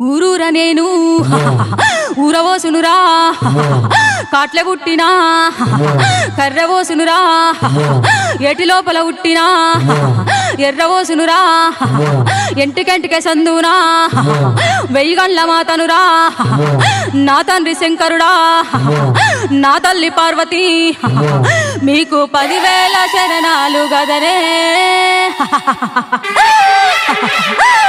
ఊరూర నేను. ఊరవోసునురా కాట్ల పుట్టినా కర్రవోసునురా ఎటి లోపల ఉట్టినా. ఎర్రవోసునురా ఎంటికెంటికే సందునా వెయ్యిగండ్ల మాతనురా. నా తండ్రి శంకరుడా. నా తల్లి పార్వతి. మీకు పదివేల శరణాలు గదనే.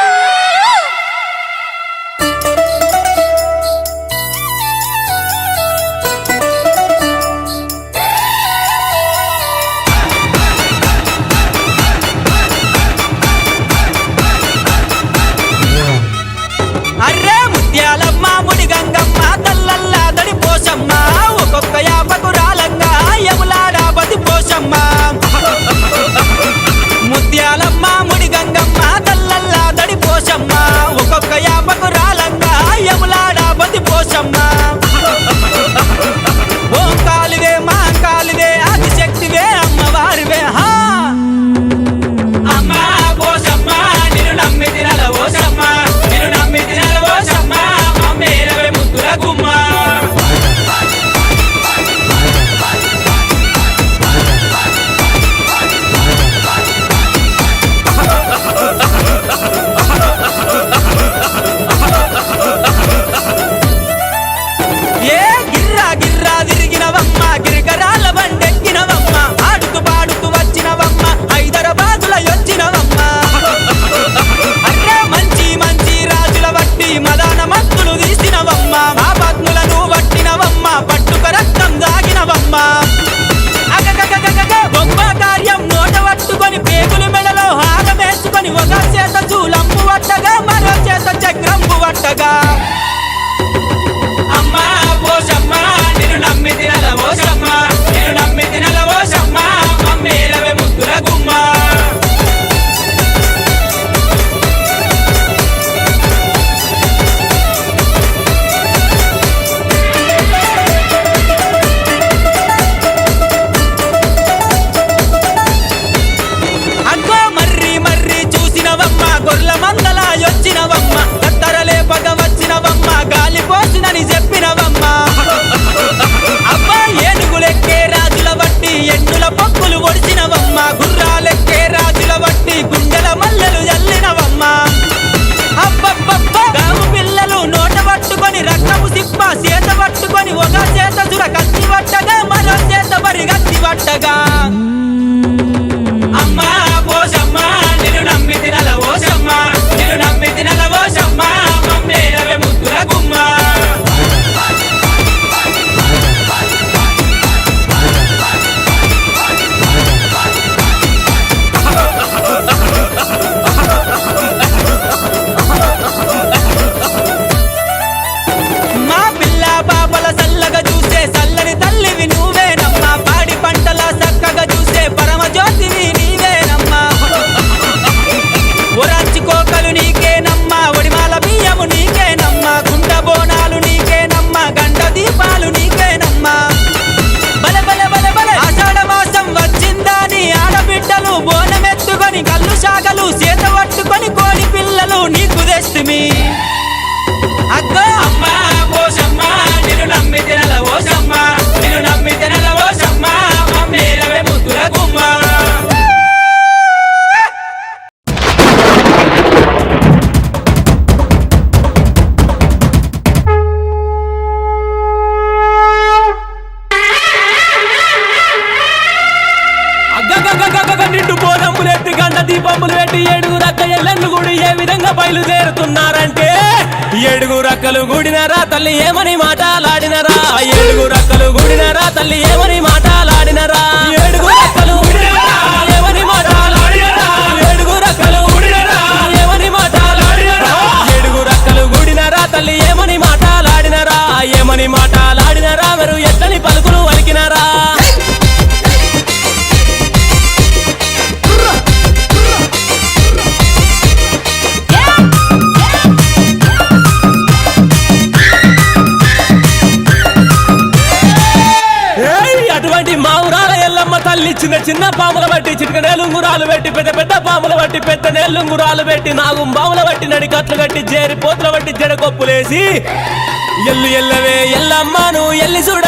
పోసమ్మ ఒక్కొక్క యాపకు రాలంగా. యములాడ బతి పోసమ్మా పట్టుకొని కోడి పిల్లలు నీకు కుదేస్తుమి అద్దో అమ్మా నమ్మి తినల ఓసమ్మా నమ్మి తినల ఓసమ్మా మమ్మీ. విధంగా బయలుదేరుతున్నారంటే ఏడుగు అక్కలు గూడినరా తల్లి ఏమని మాటలాడినరా? ఏడుగు రక్కలు గూడినరా తల్లి ఏమని మాటలాడినరా? ఏడుగు రక్కలు ఏమని మాటలాడినరా? ఏమని మాటలాడినరా? ఏడుగురు మీరు ఎట్లని పలుకులు వలికినారా? చిన్న చిన్న పాముల బట్టి చిటికనేలుంగురాలు పెట్టి పెద్ద పెద్ద పాముల బట్టి పెద్ద నేలుంగురాలు పెట్టి నాగు బాముల బట్టి నడికట్లు కట్టి జేరి పోతుల బట్టి జడకొప్పులేసి ఎల్లు ఎల్లవే ఎల్లమ్మను ఎల్లి చూడ